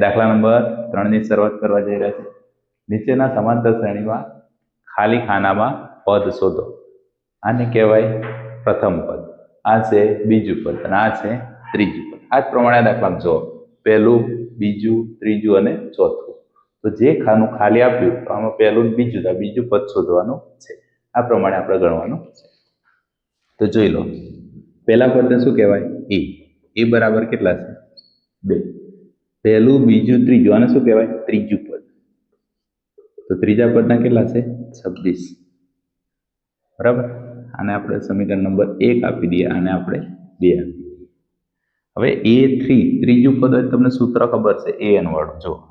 દાખલા નંબર ત્રણની શરૂઆત કરવા જઈ રહ્યા છે. નીચેના સમાંતર શ્રેણીમાં ખાલી ખાનામાં પદ શોધો. આને કહેવાય પ્રથમ પદ. આ છે બીજું પદ અને આ છે ત્રીજું પદ. આ જ પ્રમાણે આ દાખલામાં જો પહેલું, બીજું, ત્રીજું અને ચોથું. તો જે ખાનું ખાલી આપ્યું, તો આમાં પહેલું બીજું બીજું પદ શોધવાનું છે. આ પ્રમાણે આપણે ગણવાનું છે. તો જોઈ લો. પહેલા પદને શું કહેવાય? એ. એ બરાબર કેટલા છે? બે. પહેલું, બીજું, ત્રીજું. આને શું કહેવાય? ત્રીજું પદ. તો ત્રીજા પદના કેટલા છે? છવ્વીસ. બરાબર? આને આપણે સમીકરણ નંબર એક આપી દઈએ. આને આપણે બે આપી હવે એ થ્રી, ત્રીજું પદ હોય તમને સૂત્ર ખબર છે. એ એન વાળું જો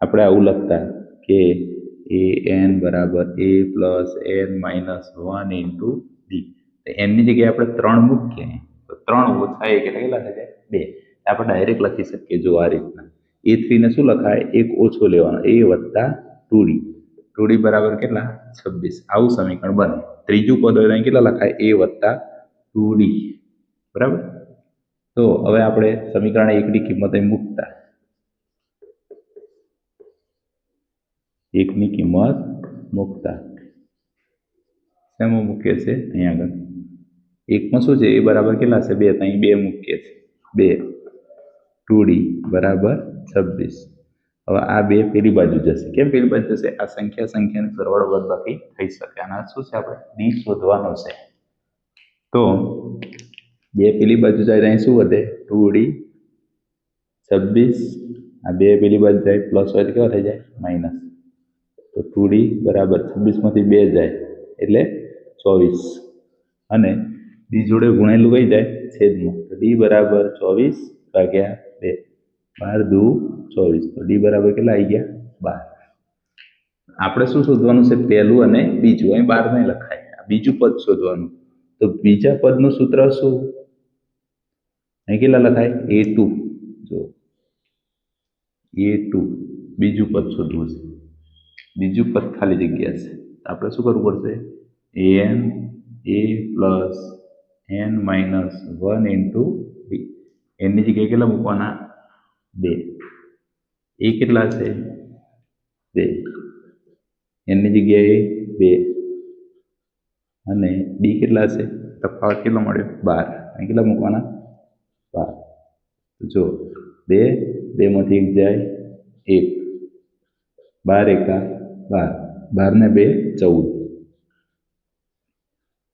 આપણે આવું લખતા કે એ એન બરાબર a plus n minus one into d એનની જગ્યાએ આપણે ત્રણ મૂકીએ. તો ત્રણ ઓછા એક એટલે કેટલા થઈ જાય? બે. આપણે ડાયરેક્ટ લખી શકીએ જો આ રીતના. એ થ્રીને શું લખાય? એક ઓછો લેવાનો. એ વત્તા ટુ ડી. બરાબર કેટલા? છવ્વીસ. આવું સમીકરણ બને. ત્રીજું પદ હોય કેટલા લખાય? એ વત્તા ટુ ડી. બરાબર? તો હવે આપણે સમીકરણ એકની કિંમત અહીં મૂકતા. એકની કિંમત મૂકતા. શેમાં મૂકીએ છીએ? અહીંયા આગળ. એકમાં શું છે? એ બરાબર કેટલા છે? બે. ત્યાં બે મૂકીએ છીએ. બે. ટુ ડી બરાબર છવ્વીસ હવે આ બે પેલી બાજુ જશે કેમ પેલી બાજુ જશે આ સંખ્યા સંખ્યાની સરવાળો બાદબાકી થઈ શકે આના શું છે આપણે ડી શોધવાનો છે તો બે પેલી બાજુ જાય તો અહીં શું વધે ટુ ડી છવ્વીસ આ બે પેલી બાજુ જાય પ્લસ હોય તો કેવા થઈ જાય માઇનસ તો ટુ ડી બરાબર છવ્વીસમાંથી બે જાય એટલે ચોવીસ અને ડી જોડે ગુણેલું કઈ જાય છેદમાં તો ડી બરાબર ચોવીસ ભાગ્યા બે બાર દુ ચોવીસ. તો ડી બરાબર કેટલા આવી ગયા? બાર. આપણે શું શોધવાનું છે પહેલું અને બીજું? અહીં બાર નહીં લખાય. બીજું પદ શોધવાનું. તો બીજા પદનું સૂત્ર શું? અહીં કેટલા લખાય? A two. જો. A two. બીજું પદ શોધવું છે. બીજું પદ ખાલી જગ્યા છે. આપણે શું કરવું પડશે? N a plus n minus one into b. એનની જગ્યાએ કેટલા મૂકવાના? બે. એ કેટલા છે? બે. એની જગ્યાએ બે. અને ડી કેટલા છે? તફાવત કેટલો મળ્યો? બાર. અહીં કેટલા મૂકવાના? બાર. જો બે, બેમાંથી એક જાય એક. બાર એકા બાર. બાર ને બે, ચૌદ.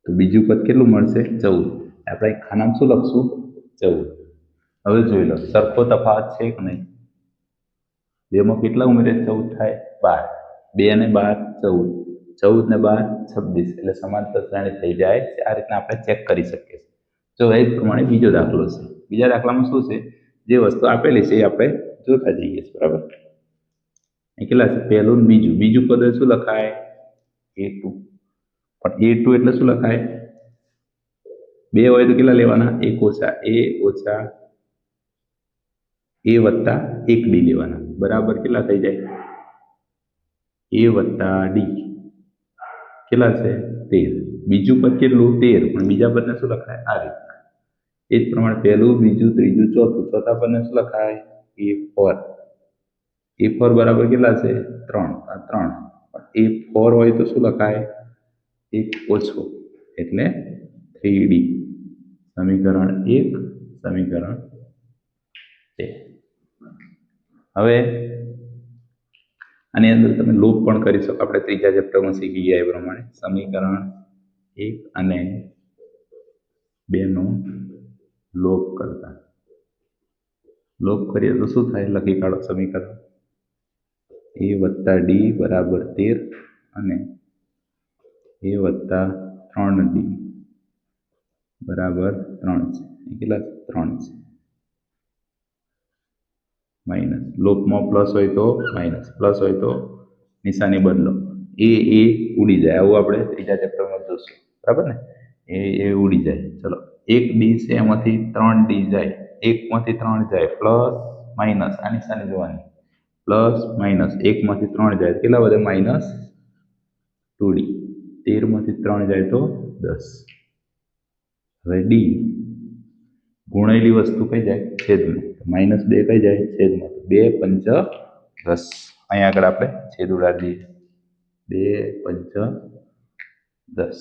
તો બીજું પદ કેટલું મળશે? ચૌદ. આપણે ખાનામાં શું લખશું? ચૌદ. હવે જોઈ લો, સરખો તફાવત છે કે નહીં? બેમાં કેટલા ઉમેરે? ચૌદ થાય, બાર. બે અને બાર, ચૌદ. ચૌદ ને બાર, છવ્વીસ. એટલે સમાંતર શ્રેણી થઈ જાય. છે આ રીતના આપણે ચેક કરી શકીએ જો એ પ્રમાણે બીજો દાખલો છે. બીજા દાખલામાં શું છે? જે વસ્તુ આપેલી છે એ આપણે જોતા જઈએ છીએ, બરાબર? કેટલા છે? પહેલું બીજું. બીજું પદ શું લખાય? A two. પણ એ ટુ એટલે શું લખાય? બે હોય તો કેટલા લેવાના? એક ઓછા, એ ઓછા એ વત્તા એક ડી લેવાના. બરાબર કેટલા થઈ જાય? એ વત્તા ડી. કેટલા છે? તેર. બીજું પદ કેટલું? તેર. પણ બીજા પદને શું લખાય? આ એક એ જ પ્રમાણે પહેલું, બીજું, ત્રીજું, ચોથું. ચોથા પદને શું લખાય? એ ફોર. એ ફોર બરાબર કેટલા છે? ત્રણ. આ ત્રણ. પણ એ ફોર હોય તો શું લખાય? એક ઓછો. એટલે થ્રી ડી. સમીકરણ એક, સમીકરણ બે. હવે આની અંદર તમે લૂપ પણ કરી શકો. આપણે ત્રીજા ચેપ્ટરમાં શીખી ગયા એ પ્રમાણે. સમીકરણ એક અને બેનો લોપ કરતા. લોપ કરીએ તો શું થાય? લખી કાઢો સમીકરણ. એ વત્તા ડી બરાબર તેર અને એ વત્તા ત્રણ ડી બરાબર ત્રણ છે. કેટલા? ત્રણ છે. માઇનસ લોપમાં પ્લસ હોય તો માઇનસ પ્લસ હોય તો નિશાની બદલો. એ એ ઉડી જાય. આવું આપણે ત્રીજા ચેપ્ટરમાં જોશું. બરાબર ને? એ એ ઉડી જાય. ચલો. એક ડી છે, એમાંથી ત્રણ ડી જાય. એકમાંથી ત્રણ જાય. પ્લસ માઇનસ આ નિશાની જોવાની. પ્લસ માઇનસ એકમાંથી ત્રણ જાય કેટલા વધે? Minus two D. તેરમાંથી ત્રણ જાય તો દસ. હવે ડી. ગુણેલી વસ્તુ કઈ જાય? છેદમાં. માઇનસ બે કઈ જાય છેદમાં બે પંચ દસ અહીંયા આગળ આપણે છેદ ઉડાડી બે પંચ દસ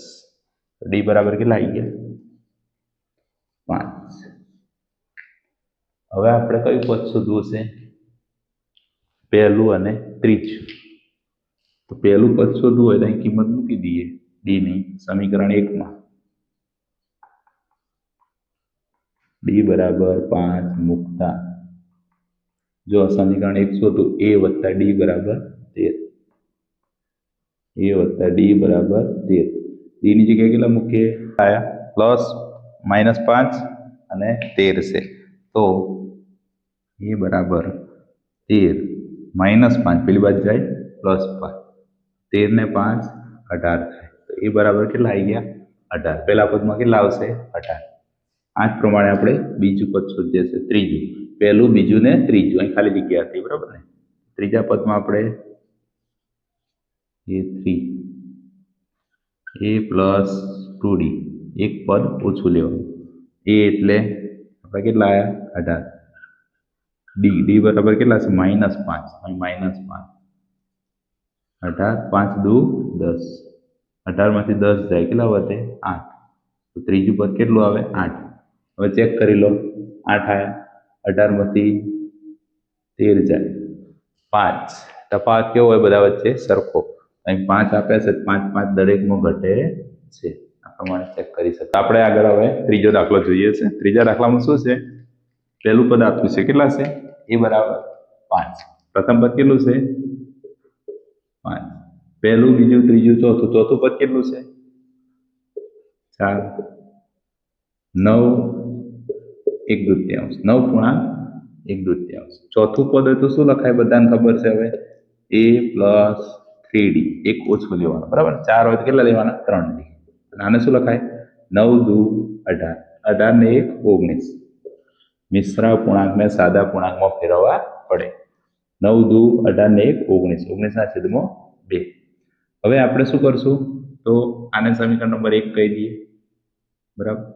ડી બરાબર કેટલા આવી ગયા? પાંચ. હવે આપણે કયું પદ શોધવું છે પહેલું અને ત્રીજું. તો પહેલું પદ શોધવું હોય તો અહીં કિંમત મૂકી દઈએ. ડીની સમીકરણ એકમાં. ડી બરાબર પાંચ મૂકતા. જો સમીકરણ એક શોધું એ વત્તા ડી બરાબર તેર. એ વત્તા ડી બરાબર તેર. ડીની જગ્યાએ કેટલા મૂકીએ? આયા. પ્લસ, માઇનસ પાંચ અને તેર છે. તો એ બરાબર તેર. માઇનસ પાંચ, પેલી બાજુ જાય. પ્લસ પાંચ. તેર ને પાંચ અઢાર થાય. તો એ બરાબર કેટલા આવી ગયા? અઢાર. પહેલા પદમાં કેટલા આવશે? અઢાર. આ જ પ્રમાણે આપણે બીજું પદ શોધીએ છે ત્રીજું. પહેલું, બીજું ને ત્રીજું. અહીં ખાલી જગ્યા હતી, બરાબર ને? ત્રીજા પદમાં આપણે a three, a plus two d. એક પદ ઓછું લેવાનું. એ એટલે આપણે કેટલા આવ્યા અઢાર. ડી ડી બરાબર કેટલા છે? માઇનસ પાંચ. અહીં માઇનસ પાંચ. અઢાર, પાંચ, દુ, દસ. અઢારમાંથી દસ જાય, કેટલા વધે? આઠ. તો ત્રીજું પદ કેટલું આવે? આઠ. હવે ચેક કરી લો. આઠ આવ્યા અઢારમાંથી તેર જાય. પાંચ. તફાવત કેવો હોય બધા વચ્ચે? સરખો. અહીં પાંચ આપ્યા છે. પાંચ પાંચ દરેકમાં ઘટે છે. આ પ્રમાણે ચેક કરી શકતા આપણે આગળ હવે ત્રીજો દાખલો જોઈએ છે. ત્રીજા દાખલામાં શું છે? પહેલું પદ આપ્યું છે. કેટલા છે? એ બરાબર પાંચ. પ્રથમ પદ કેટલું છે? પાંચ. પહેલું, બીજું, ત્રીજું, ચોથું. ચોથું પદ કેટલું છે? ચાર. નવ. એક દૂત્યાંશ. નવ પૂર્ણાંક, એક દૂત્યાંશ. ચોથું પદ હોય તો શું લખાય? બધાને ખબર છે હવે? એ પ્લસ થ્રી ડી એક ઓછું લેવાનું. બરાબર? ચાર હોય તો કેટલા લેવાના? ત્રણ ડી આને શું લખાય? નવ દુ અઢાર. અઢાર ને એક, ઓગણીસ. મિશ્ર પૂર્ણાંકને સાદા પૂર્ણાંકમાં ફેરવવા પડે. નવ દુ અઢાર ને એક, ઓગણીસ. ઓગણીસના છેદમાં બે. હવે આપણે શું કરશું? તો આને સમીકરણ નંબર એક કહી દઈએ. બરાબર?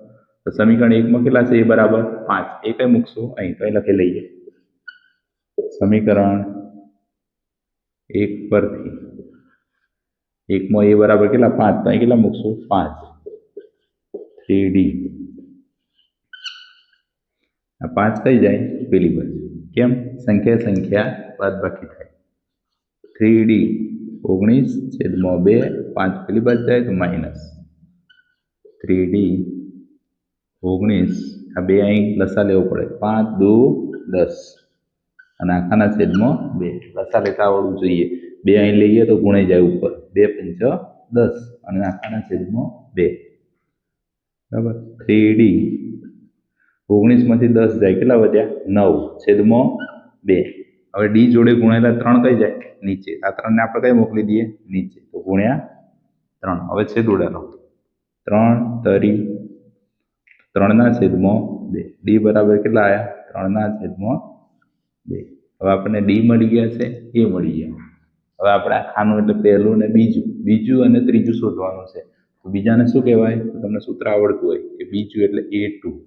તો સમીકરણ એકમાં કેટલા છે એ બરાબર પાંચ. એ કઈ મૂકશું, અહીં કઈ લખી લઈએ. સમીકરણ એક પરથી. એકમાં એ બરાબર કેટલા? પાંચ. તો અહીં કેટલા મૂકશું? પાંચ. થ્રી ડી આ પાંચ કઈ જાય, પેલી બાજુ. કેમ? સંખ્યા સંખ્યા, બાદ બાકી થાય. થ્રી ડી ઓગણીસ છેદમાં બે, પાંચ. પેલી બાજુ જાય તો માઇનસ થ્રી ડી ઓગણીસ, આ બે અહીં લસા લેવો પડે. પાંચ, દો, દસ. અને આખાના છેદમાં બે. લસા લેતા આવડવું જોઈએ. બે અહીં લઈએ તો ગુણાઈ જાય ઉપર. બે પંચ, દસ. અને આખાના છેદમાં બે. બરાબર? થ્રી ડી ઓગણીસમાંથી દસ જાય. કેટલા વધ્યા? નવ. છેદમાં બે. હવે ડી જોડે ગુણેલા ત્રણ કઈ જાય? નીચે. આ ત્રણને આપણે કઈ મોકલી દઈએ? નીચે. તો ગુણ્યા ત્રણ. હવે છેદ ઉડાડો. ત્રણ તરી ત્રણના છેદમાં બે. ડી બરાબર કેટલા આવ્યા ત્રણના છેદમાં બે. હવે આપણને ડી મળી ગયા છે, એ મળી ગયા. હવે આપણે આ ખાનું એટલે પહેલું ને બીજું બીજું અને ત્રીજું શોધવાનું છે. તો બીજાને શું કહેવાય? તમને સૂત્ર આવડતું હોય કે બીજું એટલે એ ટુ.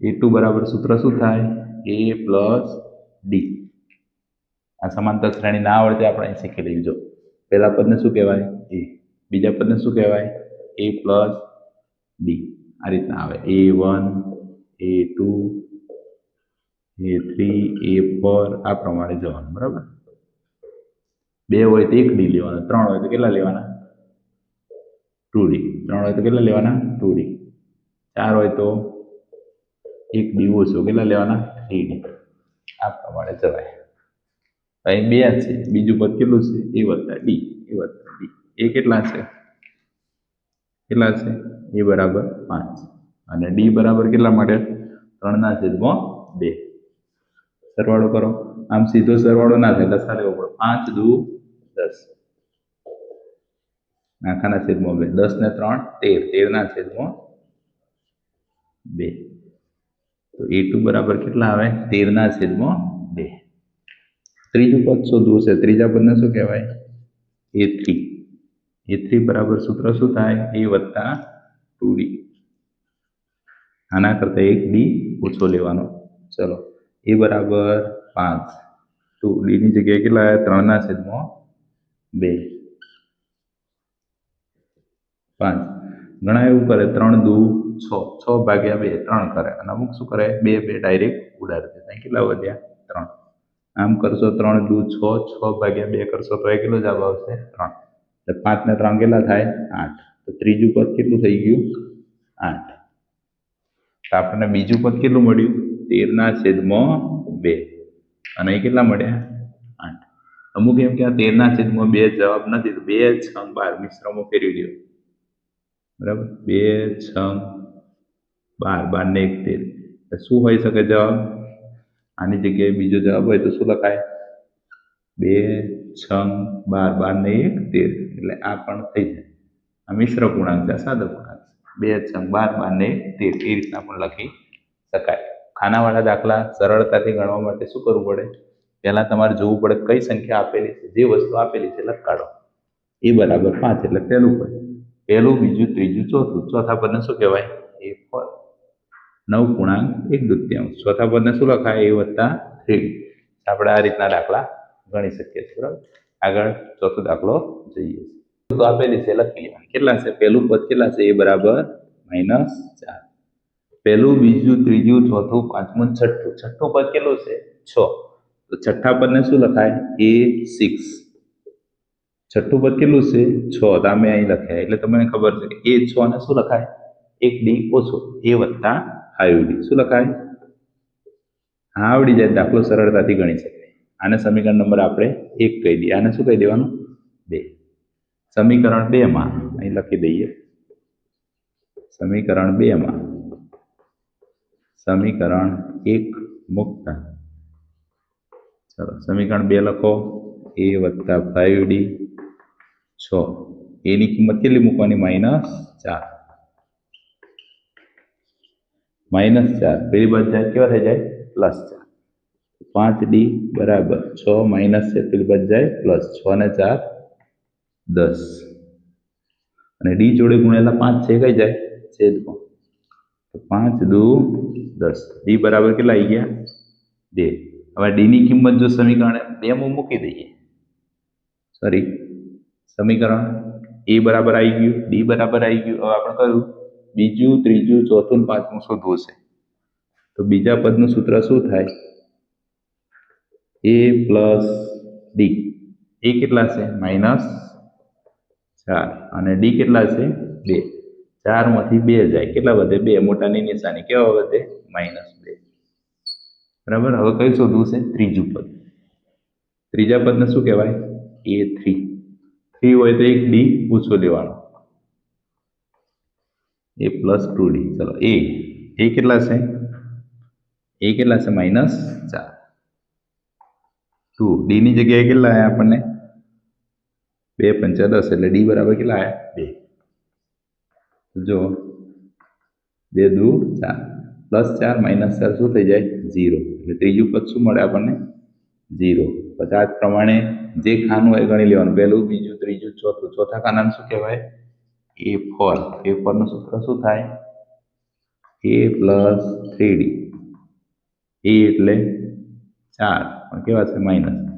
એ ટુ બરાબર સૂત્ર શું થાય? A plus d. આ સમાંતર શ્રેણી ના આવડતે આપણે અહીં શીખી લેજો પહેલા પદને શું કહેવાય? એ. બીજા પદને શું કહેવાય? A plus d. આ રીતના આવે. A one a two a three a four આ પ્રમાણે જવાનું, બરાબર? બે હોય તો એક ડી લેવાનો, ત્રણ હોય તો કેટલા લેવાના? ટુ ડી ત્રણ હોય તો કેટલા લેવાના? ટુ ડી ચાર હોય તો એક ડી ઓછો કેટલા લેવાના? થ્રી ડી આ પ્રમાણે જવાય. અહીં બે છે. બીજું પદ કેટલું છે? એ વત્તા ડી એ વત્તા ડી એ કેટલા છે? કેટલા છે? એ બરાબર પાંચ. અને ડી બરાબર કેટલા માટે? ત્રણના છેદમાં બે. સરવાળો કરો. આમ સીધો સરવાળો ના થાય લસા લેવો પડે. પાંચ દુ દસ. નાખાના છેદમાં બે. દસ ને ત્રણ, તેર. તેરના છેદમાં બે. તો એ ટુ બરાબર કેટલા આવે? તેરના છેદમાં બે. ત્રીજું પદ શોધવું છે? ત્રીજા પદને શું કહેવાય? A three. એ થ્રી બરાબર સૂત્ર શું થાય? એ વત્તા ટુ ડી. આના કરતાં એક ડી ઓછો લેવાનો. ચલો. એ બરાબર પાંચ. ટુ ડીની જગ્યાએ કેટલા આવ્યા? ત્રણના છેદમાં બે. પાંચ. ઘણા એવું કરે, ત્રણ દુ છ. છ ભાગ્યા બે, ત્રણ કરે. અને અમુક શું કરે? બે બે, ડાયરેક્ટ ઉડાડી દે. ત્યાં કેટલા વધ્યા? ત્રણ. આમ કરશો ત્રણ દુ છ છ ભાગ્યા બે કરશો તો એ કેટલો જવાબ આવશે? ત્રણ. એટલે પાંચ ને ત્રણ કેટલા થાય? આઠ. તો ત્રીજું પદ કેટલું થઈ ગયું? આઠ. તો આપણને બીજું પદ કેટલું મળ્યું? તેરના છેદમાં બે. અને એ કેટલા મળ્યા? આઠ. અમુક એમ કે આ તેરના છેદમાં બે જવાબ નથી, તો બે છ બાર મિશ્રમાં ફેરવી દો. બરાબર? બે છ બાર બાર ને એક તેર. શું હોઈ શકે જવાબ? આની જગ્યાએ બીજો જવાબ હોય તો શું લખાય? બે છ બાર બાર ને એક, તેર. એટલે આ પણ થઈ જાય. આ મિશ્ર પૂર્ણાંક છે સાદો પૂર્ણાંક છે. બે છ બાર બાર ને તેર. એ રીતના પણ લખી શકાય. ખાનાવાળા દાખલા સરળતાથી ગણવા માટે શું કરવું પડે? પહેલાં તમારે જોવું પડે કઈ સંખ્યા આપેલી છે, જે વસ્તુ આપેલી છે લખાડો એ બરાબર પાંચ, એટલે પહેલું પદ. પહેલું, બીજું, ત્રીજું, ચોથું. ચોથા પદને શું કહેવાય? એ પદ. નવ પૂર્ણાંક, એક દૃત્યાંશ. ચોથા પદને શું લખાય? એ વત્તા થ્રી આપણે આ રીતના દાખલા ગણી શકીએ છીએ, બરાબર? આગળ ચોથો દાખલો જોઈએ તો આપેલી છે લખી. લેવાની કેટલા છે? પહેલું પદ કેટલા છે? એ બરાબર માઇનસ ચાર. પહેલું, બીજું, ત્રીજું, ચોથું, પાંચમું છઠ્ઠું. છઠ્ઠું પદ કેટલું છે? છ. તો છઠ્ઠા પદને શું લખાય? A six. છઠ્ઠું પદ કેટલું છે? છ. તો અમે અહીં લખ્યા. એટલે તમને ખબર છે કે એ છ ને શું લખાય? એક ડી ઓછો એ વત્તા ફાઈવ ડી. શું લખાય? હા, આવડી જાય દાખલો સરળતાથી ગણી શકાય. આને સમીકરણ નંબર આપણે એક કહી દઈએ. આને શું કહી દેવાનું? બે. સમીકરણ બે માં અહીં લખી દઈએ. સમીકરણ બે માં સમીકરણ એક મુકતા. ચલો, સમીકરણ બે લખો. એ વત્તા ફાઈવ ડી છ. એની કિંમત કેટલી મૂકવાની? માઇનસ ચાર. માઇનસ ચાર. પેલી બાજુ કેવા થઈ જાય? પ્લસ ચાર. પાંચ ડી બરાબર છ માઇનસ છે પેલી બાજુ જાય પ્લસ છ ને ચાર, દસ. અને ડી જોડે ગુણેલા પાંચ છે કઈ જાય? છેદમાં તો પાંચ દુ દસ. ડી બરાબર કેટલા આવી ગયા? બે. હવે ડીની કિંમત જો સમીકરણ બેમાં મૂકી દઈએ. સોરી સમીકરણ એ બરાબર આવી ગયું, ડી બરાબર આવી ગયું. હવે આપણે કહ્યું બીજું, ત્રીજું, ચોથું પાંચમું શોધવું છે? તો બીજા પદનું સૂત્ર શું થાય? એ પ્લસ ડી એ કેટલા છે? માઇનસ ચાર. અને ડી કેટલા છે? બે. ચારમાંથી બે જાય. કેટલા વધે? બે. મોટાની નિશાની. કેવા વધે? માઇનસ બે. બરાબર? હવે કઈ શોધવું છે? ત્રીજું પદ ત્રીજા પદને શું કહેવાય? એ થ્રી થ્રી હોય તો એક ડી ઓછો લેવાનો. એ પ્લસ ટુ ડી ચલો એ એ કેટલા છે? એ કેટલા છે? માઇનસ ચાર. ટુ ડીની જગ્યાએ કેટલા આવ્યા આપણને? બે પંચા દસ, એટલે ડી બરાબર કેટલા આવ્યા બે. જો, બે દુ ચાર. પ્લસ ચાર, માઇનસ ચાર શું થઈ જાય? ઝીરો. એટલે ત્રીજું પદ શું મળે આપણને? ઝીરો. પછી પ્રમાણે જે ખાનું હોય ગણી લેવાનું. પહેલું, બીજું, ત્રીજું, ચોથું. ચોથા ખાનાનું શું કહેવાય? એ ફોર એ ફોરનું સૂત્ર શું થાય? A plus three d. A એટલે ચાર. પણ કેવા છે માઇનસ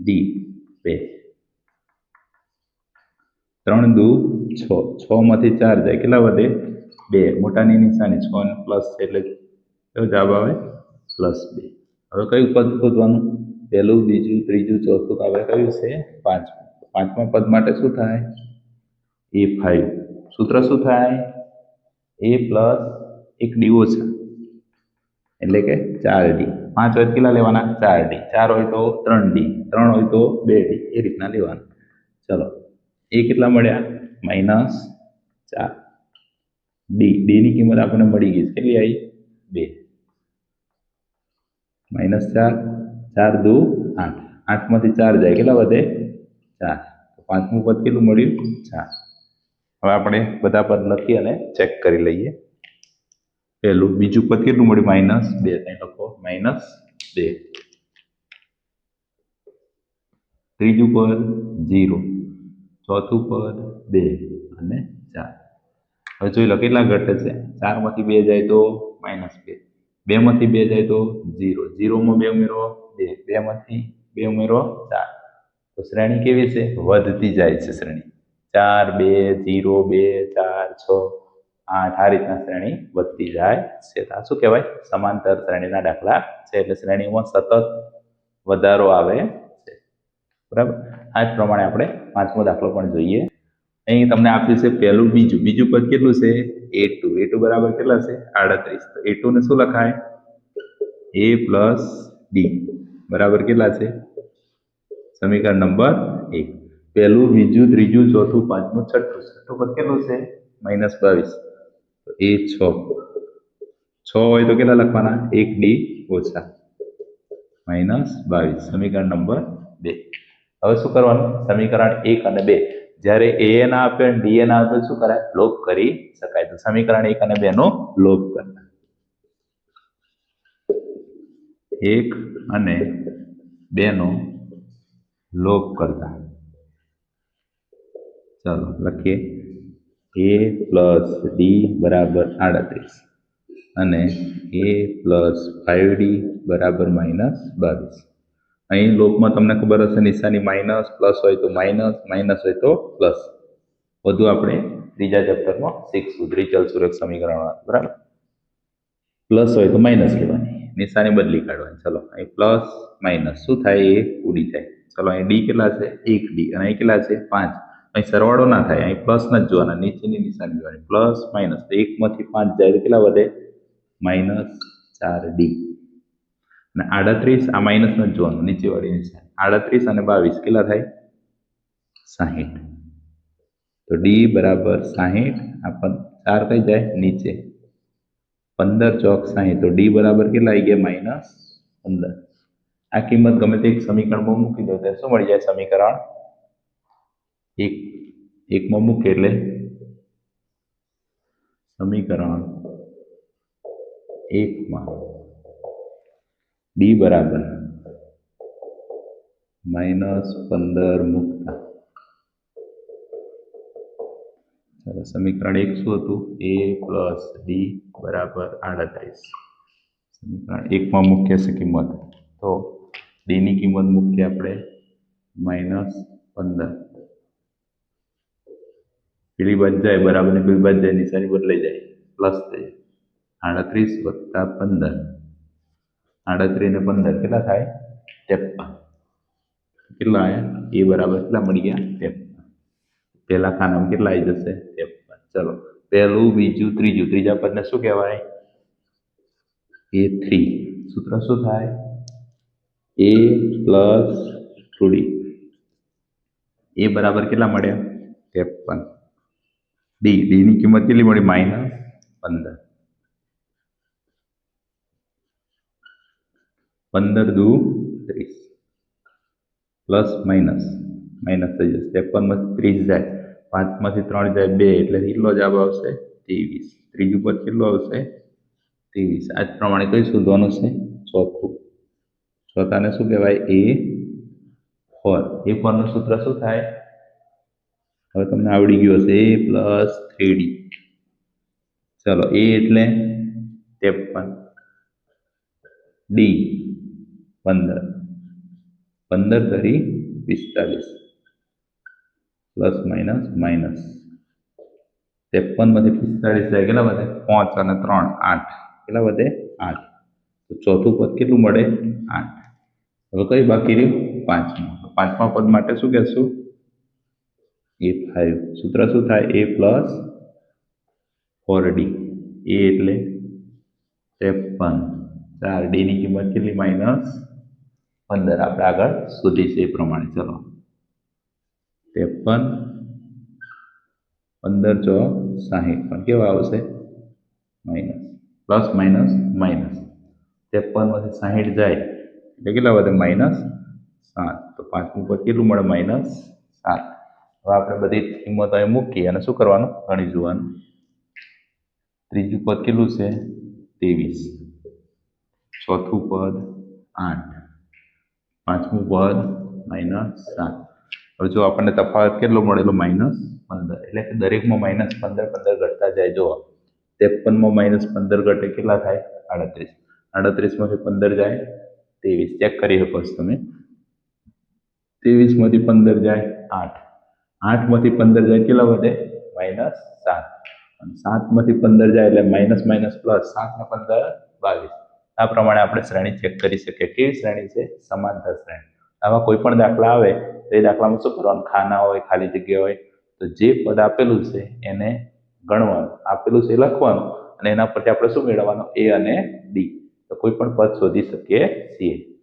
ડી બે ત્રણ દુ છ. છ માંથી ચાર જાય. કેટલા વધે? બે. મોટાની નિશાની. છ ને પ્લસ એટલે કયો જવાબ આવે પ્લસ બે. હવે કયું પદ શોધવાનું? પહેલું, બીજું, ત્રીજું, ચોથું. આપણે કયું છે? પાંચમું. પાંચમા પદ માટે શું થાય? એ ફાઈવ સૂત્ર શું થાય? એ પ્લસ એક ડી ઓછા એટલે કે ચાર ડી પાંચ હોય કેટલા લેવાના? ચાર ડી ચાર હોય તો ત્રણ ડી ત્રણ હોય તો બે ડી એ રીતના લેવાના. ચલો. એ કેટલા મળ્યા? માઇનસ ચાર. ડી ડીની કિંમત આપણને મળી ગઈ છે. કેટલી આવી? બે. માઇનસ ચાર. ચાર દુ આઠ. આઠમાંથી ચાર જાય. કેટલા વધે? ચાર. પાંચમું પદ કેટલું મળ્યું? ચાર. હવે આપણે બધા પદ લખી અને ચેક કરી લઈએ. પહેલું, બીજું પદ કેટલું મળ્યું? માઇનસ બે ત્યાં લખો. માઇનસ બે. ત્રીજું પદ ઝીરો. ચોથું પદ બે અને ચાર. હવે જોઈ લો કેટલા ઘટે છે. ચારમાંથી બે જાય તો માઇનસ બે. બેમાંથી બે જાય તો ઝીરો. ઝીરોમાં બે ઉમેરો બે. બેમાંથી બે ઉમેરો ચાર. તો શ્રેણી કેવી છે? વધતી જાય છે શ્રેણી. ચાર, બે, ઝીરો, બે, ચાર, છ. આઠ આ રીતના શ્રેણી વધતી જાય છે. આ શું કહેવાય? સમાંતર શ્રેણીના દાખલા છે. એટલે શ્રેણીમાં સતત વધારો આવે છે. બરાબર? આ જ પ્રમાણે આપણે પાંચમો દાખલો પણ જોઈએ. અહીં તમને આપ્યું છે પહેલું બીજું. બીજું પદ કેટલું છે? એ ટુ એ બરાબર કેટલા છે? આડત્રીસ. તો એ ટુ ને શું લખાય? એ પ્લસ ડી બરાબર કેટલા છે? સમીકરણ નંબર એક. પહેલું, બીજું, ત્રીજું, ચોથું, પાંચમું, છઠ્ઠું. છઠ્ઠું પદ કેટલું છે? માઇનસ બાવીસ. એ છ છ હોય તો કેટલા લખવાના? એક ડી ઓછા માઇનસ બાવીસ. સમીકરણ નંબર બે. હવે શું કરવાનું? સમીકરણ એક અને બે. જ્યારે એ ના આપે અને ડી ના આપે, શું કરાય? લોપ કરી શકાય. તો સમીકરણ એક અને બે નો લોપ કરતા. એક અને બે નો લોપ કરતા. ચાલો, લખીએ. એ પ્લસ ડી બરાબર આડત્રીસ. અને એ પ્લસ ફાઇવ ડી બરાબર માઇનસ બાવીસ. અહીં લોપમાં તમને ખબર હશે નિશાની માઇનસ પ્લસ હોય તો માઇનસ માઇનસ હોય તો પ્લસ. વધુ આપણે ત્રીજા ચેપ્ટરમાં શીખશું. ત્રિચલ સુરેખ સમીકરણ બરાબર? પ્લસ હોય તો માઇનસ લેવાની નિશાની બદલી કાઢવાની. ચલો, અહીં પ્લસ માઇનસ શું થાય? એ ઉડી જાય. ચલો, અહીં ડી કેટલા છે? એક ડી. અને અહીં કેટલા છે? પાંચ. અહીં સરવાળો ના થાય, અહીં પ્લસ જ જોવાના, નીચેની નિશાની જોવાની. પ્લસ માઇનસ તો એકમાંથી પાંચ જાય કેટલા વધે? માઇનસ ચાર ડી અને આડત્રીસ આ માઇનસ જ જોવાનું, નીચેવાળી નિશાની. આડત્રીસ અને બાવીસ કેટલા થાય? સાહીઠ. તો ડી બરાબર સાહીઠ, આ પં ચાર કઈ જાય નીચે. પંદર ચોક સાહીઠ, તો ડી બરાબર કેટલા આવી ગયા? માઇનસ પંદર. આ કિંમત ગમે તે એક સમીકરણમાં મૂકી દો ત્યારે શું મળી જાય સમીકરણ? એક એકમાં મૂકે એટલે સમીકરણ એકમાં ડી બરાબર માઇનસ પંદર મૂકતા. ચાલો, સમીકરણ એક શું હતું? એ પ્લસ ડી બરાબર આડત્રીસ. સમીકરણ એકમાં મૂકીએ છે કિંમત. તો ડીની કિંમત મૂકીએ આપણે. માઇનસ પંદર. પેલી બંધ જાય, બરાબર પેલી બાદ જાય, નિશાની બદલાઈ જાય. પ્લસ થઈ આડત્રીસ વત્તા પંદર. આડત્રીસ ને પંદર કેટલા થાય? ત્રેપન. કેટલા આવ્યા એ બરાબર કેટલા મળી ગયા? ત્રેપન. પહેલા ખાનામાં કેટલા આવી જશે? ત્રેપન. ચલો, પહેલું, બીજું, ત્રીજું. ત્રીજા પદને શું કહેવાય? A three. સૂત્ર શું થાય? એ પ્લસ થ્રુડી એ બરાબર કેટલા મળ્યા? ત્રેપન. ડી ડીની કિંમત કેટલી મળી માઇનસ પંદર પંદર દુ ત્રીસ પ્લસ માઇનસ માઇનસ થઈ જશે ત્રેપનમાંથી ત્રીસ જાય પાંચમાંથી ત્રણ જાય બે એટલે કેટલો જવાબ આવશે ત્રેવીસ ત્રીજું પદ કેટલું આવશે ત્રેવીસ આ પ્રમાણે કઈ શોધવાનું છે ચોથું ચોથાને શું કહેવાય એ ફોર એ ફોરનું સૂત્ર શું થાય હવે તમને આવડી ગયું હશે એ પ્લસ થ્રી ડી ચલો, એ એટલે ત્રેપન ડી પંદર. પંદર તરી પિસ્તાલીસ. Plus, minus minus. ત્રેપનમાંથી પિસ્તાલીસ થાય કેટલા વધે? પાંચ અને ત્રણ, આઠ. કેટલા વધે? આઠ. તો ચોથું પદ કેટલું મળે? આઠ. હવે કઈ બાકી રહ્યું? પાંચમું. પાંચમા પદ માટે શું કહેશું? એ ફાઇવ સૂત્ર શું થાય? A plus four d a એટલે ત્રેપન. ચાર ડીની કિંમત કેટલી? માઇનસ પંદર. આપણે આગળ શોધીશું એ પ્રમાણે. ચલો. ત્રેપન. પંદર ચો સાહીઠ. પણ કેવા આવશે? માઇનસ પ્લસ માઇનસ માઇનસ ત્રેપનમાંથી સાહીઠ જાય. એટલે કેટલા વધે? માઇનસ સાત. તો પાંચમું પદ કેટલું મળે? માઇનસ સાત. હવે આપણે બધી કિંમતો અહીં મૂકી અને શું કરવાનું? ગણી જોવાનું. ત્રીજું પદ કેટલું છે? ત્રેવીસ. ચોથું પદ આઠ. પાંચમું પદ માઇનસ સાત. હવે જો આપણને તફાવત કેટલો મળેલો? માઇનસ પંદર. એટલે કે દરેકમાં માઇનસ પંદર પંદર ઘટતા જાય. જો ત્રેપનમાં માઇનસ પંદર ઘટે કેટલા થાય? આડત્રીસ. આડત્રીસમાંથી પંદર જાય ત્રેવીસ. ચેક કરી શકો છો તમે. ત્રેવીસમાંથી પંદર જાય આઠ. આઠમાંથી પંદર જાય કેટલા વધે? માઇનસ સાત. અને સાતમાંથી પંદર જાય એટલે માઇનસ માઇનસ પ્લસ સાત ને પંદર બાવીસ. આ પ્રમાણે આપણે શ્રેણી ચેક કરી શકીએ. કેવી શ્રેણી છે? સમાંતર શ્રેણી. આવા કોઈ પણ દાખલા આવે, તો એ દાખલામાં શું કરવાનું? ખાના હોય, ખાલી જગ્યા હોય. તો જે પદ આપેલું છે, એને ગણવાનું. આપેલું છે લખવાનું. અને એના પરથી આપણે શું મેળવવાનું? એ અને ડી. તો કોઈ પણ પદ શોધી શકીએ છીએ.